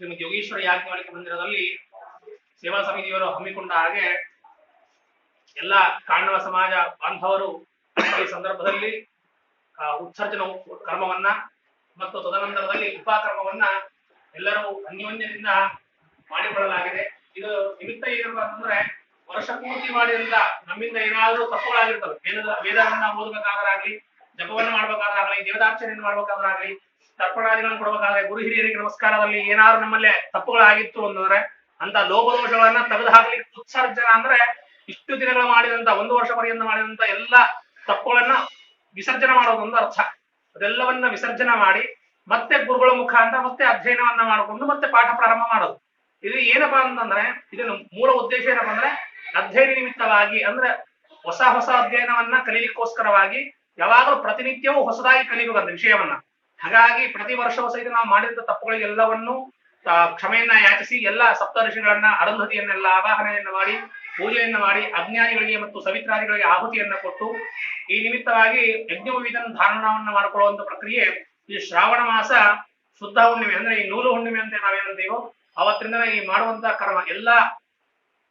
ಶ್ರೀಮತಿ ಯೋಗೇಶ್ವರ ಯಾಜ್ಞವಾಲಿಕ ಮಂದಿರದಲ್ಲಿ ಸೇವಾ ಸಮಿತಿಯವರು ಹಮ್ಮಿಕೊಂಡ ಹಾಗೆ ಎಲ್ಲ ಕಾಂಡವ ಸಮಾಜ ಬಾಂಧವರು ಈ ಸಂದರ್ಭದಲ್ಲಿ ಉತ್ಸರ್ಜನ ಕರ್ಮವನ್ನ ಮತ್ತು ತದನಂತರದಲ್ಲಿ ಉಪಕರ್ಮವನ್ನ ಎಲ್ಲರೂ ಅನ್ಯೋನ್ಯದಿಂದ ಮಾಡಿಕೊಳ್ಳಲಾಗಿದೆ. ಇದು ನಿಮಿತ್ತ ಏನಪ್ಪ ಅಂತಂದ್ರೆ ವರ್ಷ ಪೂರ್ತಿ ಮಾಡಿದ್ರಿಂದ ನಮ್ಮಿಂದ ಏನಾದರೂ ತಪ್ಪುಗಳಾಗಿರ್ತವೆ. ವೇದ, ವೇದವನ್ನ ಓದಬೇಕಾದ್ರಾಗ್ಲಿ, ಜಪವನ್ನು ಮಾಡ್ಬೇಕಾದ್ರಾಗ್ಲಿ, ದೇವದಾರ್ಚನೆಯನ್ನು ಮಾಡ್ಬೇಕಾದ್ರಾಗ್ಲಿ ತರ್ಪಣಾದಿಗಳನ್ನು ಕೊಡಬೇಕಾದ್ರೆ ಗುರು ಹಿರಿಯರಿಗೆ ನಮಸ್ಕಾರದಲ್ಲಿ ಏನಾದ್ರು ನಮ್ಮಲ್ಲೇ ತಪ್ಪುಗಳಾಗಿತ್ತು ಅಂತಂದ್ರೆ ಅಂತ ಲೋಪದೋಷಗಳನ್ನ ತೆಗೆದು ಹಾಕ್ಲಿಕ್ಕೆ ಉತ್ಸರ್ಜನ ಅಂದ್ರೆ ಇಷ್ಟು ದಿನಗಳು ಮಾಡಿದಂತ, ಒಂದು ವರ್ಷ ಪರ್ಯಂತ ಮಾಡಿದಂತ ಎಲ್ಲ ತಪ್ಪುಗಳನ್ನ ವಿಸರ್ಜನೆ ಮಾಡೋದು ಒಂದು ಅರ್ಥ. ಅದೆಲ್ಲವನ್ನ ವಿಸರ್ಜನೆ ಮಾಡಿ ಮತ್ತೆ ಗುರುಗಳ ಮುಖಾಂತರ ಮತ್ತೆ ಅಧ್ಯಯನವನ್ನ ಮಾಡಿಕೊಂಡು ಮತ್ತೆ ಪಾಠ ಪ್ರಾರಂಭ ಮಾಡೋದು. ಇದು ಏನಪ್ಪಾ ಅಂತಂದ್ರೆ, ಇದನ್ನು ಮೂಲ ಉದ್ದೇಶ ಏನಪ್ಪಾ ಅಂದ್ರೆ, ಅಧ್ಯಯನ ನಿಮಿತ್ತವಾಗಿ ಅಂದ್ರೆ ಹೊಸ ಹೊಸ ಅಧ್ಯಯನವನ್ನ ಕಲೀಲಿಕ್ಕೋಸ್ಕರವಾಗಿ ಯಾವಾಗಲೂ ಪ್ರತಿನಿತ್ಯವೂ ಹೊಸದಾಗಿ ಕಲಿಬೇಕಂತ ವಿಷಯವನ್ನ. ಹಾಗಾಗಿ ಪ್ರತಿ ವರ್ಷವೂ ಸಹಿತ ನಾವು ಮಾಡಿದ ತಪ್ಪುಗಳಿಗೆಲ್ಲವನ್ನು ಕ್ಷಮೆಯನ್ನ ಯಾಚಿಸಿ ಎಲ್ಲ ಸಪ್ತಋಷಿಗಳನ್ನ ಅರುಂಧತಿಯನ್ನೆಲ್ಲ ಆವಾಹನೆಯನ್ನ ಮಾಡಿ, ಪೂಜೆಯನ್ನ ಮಾಡಿ, ಅಜ್ಞಾನಿಗಳಿಗೆ ಮತ್ತು ಸವಿತ್ರಾದಿಗಳಿಗೆ ಆಹುತಿಯನ್ನ ಕೊಟ್ಟು, ಈ ನಿಮಿತ್ತವಾಗಿ ಯಜ್ಞವಿಧನ ಧಾರಣವನ್ನ ಮಾಡಿಕೊಳ್ಳುವಂತ ಪ್ರಕ್ರಿಯೆ ಈ ಶ್ರಾವಣ ಮಾಸ ಶುದ್ಧ ಹುಣ್ಣಿಮೆ, ಅಂದ್ರೆ ಈ ನೂಲು ಹುಣ್ಣಿಮೆ ಅಂತ ನಾವೇನಂತೀವೋ ಅವತ್ತಿಂದ ಈ ಮಾಡುವಂತ ಕರ್ಮ. ಎಲ್ಲಾ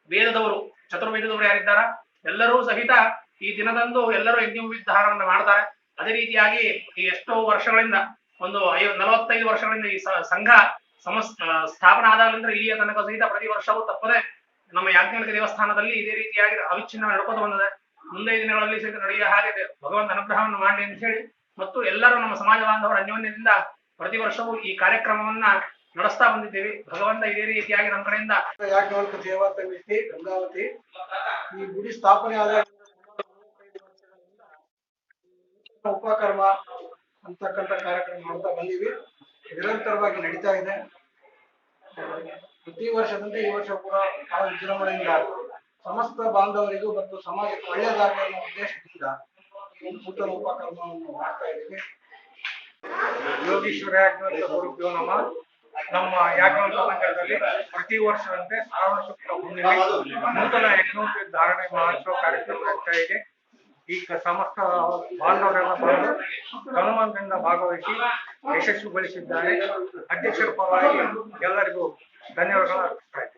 ವೇದದವರು, ಚತುರ್ವೇದದವರು ಯಾರಿದ್ದಾರ? ಎಲ್ಲರೂ ಸಹಿತ ಈ ದಿನದಂದು ಎಲ್ಲರೂ ಯಜ್ಞೋಪವೀತ ಮಾಡ್ತಾರೆ. ಅದೇ ರೀತಿಯಾಗಿ ಈ ಎಷ್ಟೋ ವರ್ಷಗಳಿಂದ, ಒಂದು ಐ ನಲವತ್ತೈದು ವರ್ಷಗಳಿಂದ ಈ ಸಂಘ ಸಮಸ್ ಸ್ಥಾಪನ ಆದಾಗಲಿಂದ ಇಲ್ಲಿಯ ತನಕ ಸಹಿತ ಪ್ರತಿ ವರ್ಷವೂ ತಪ್ಪದೆ ನಮ್ಮ ಯಾಜ್ಞಾನಿಕ ದೇವಸ್ಥಾನದಲ್ಲಿ ಇದೇ ರೀತಿಯಾಗಿ ಅವಿಚ್ಛಿನ್ನ ನಡ್ಕೊಂಡು ಬಂದಿದೆ. ಮುಂದೆ ದಿನಗಳಲ್ಲಿ ಸಹಿತ ನಡೆಯುವ ಹಾಗೆ ಭಗವಂತ ಅನುಗ್ರಹವನ್ನು ಮಾಡಿ ಅಂತ ಹೇಳಿ ಮತ್ತು ಎಲ್ಲರೂ ನಮ್ಮ ಸಮಾಜ ಬಾಂಧವರ ಅನ್ಯೋನ್ಯದಿಂದ ಪ್ರತಿ ವರ್ಷವೂ ಈ ಕಾರ್ಯಕ್ರಮವನ್ನ ನಡೆಸ್ತಾ ಬಂದಿದ್ದೇವೆ. ಭಗವಂತ ಇದೇ ರೀತಿಯಾಗಿ ನಮ್ಮ ಕಡೆಯಿಂದ ಸಮಿತಿ ಗಂಗಾವತಿ, ಈ ಗುಡಿ ಸ್ಥಾಪನೆ ಆದ ಉಪಕರ್ಮ ಅಂತಕ್ಕಂಥ ಕಾರ್ಯಕ್ರಮ ಮಾಡ್ತಾ ಬಂದೀವಿ. ನಿರಂತರವಾಗಿ ನಡೀತಾ ಇದೆ. ಪ್ರತಿ ವರ್ಷದಂತೆ ಈ ವರ್ಷ ಕೂಡ ಬಹಳ ವಿಜೃಂಭಣೆಯಿಂದ ಸಮಸ್ತ ಬಾಂಧವರಿಗೂ ಮತ್ತು ಸಮಾಜಕ್ಕೆ ಒಳ್ಳೆಯದಾಗಲಿ ಅನ್ನೋ ಉದ್ದೇಶದಿಂದ ನೂತನ ಉಪಕರ್ಮವನ್ನು ಮಾಡ್ತಾ ಇದ್ದೀವಿ. ಯೋಗೀಶ್ವರ ಯಾಜ್ಞವಲ್ಕ ಗುರುಭ್ಯೋ ನಮಃ. ನಮ್ಮ ಯಾಕಂತ ಸಂಘದಲ್ಲಿ ಪ್ರತಿ ವರ್ಷದಂತೆ ಶ್ರಾವಣ ಶುಕ್ಲ ನೂತನ ಯಜ್ಞೋಪಿ ಧಾರಣೆ ಮಹೋತ್ಸವ ಕಾರ್ಯಕ್ರಮ ಆಗ್ತಾ ಇದೆ. ಈ ಸಮಸ್ತ ಬಾಂಧವರೆಲ್ಲ ಬಂದು ಸನ್ಮಾನದಿಂದ ಭಾಗವಹಿಸಿ ಯಶಸ್ವಿಗೊಳಿಸಿದ್ದಾರೆ. ಅಧ್ಯಕ್ಷರ ಪರವಾಗಿ ಎಲ್ಲರಿಗೂ ಧನ್ಯವಾದಗಳು.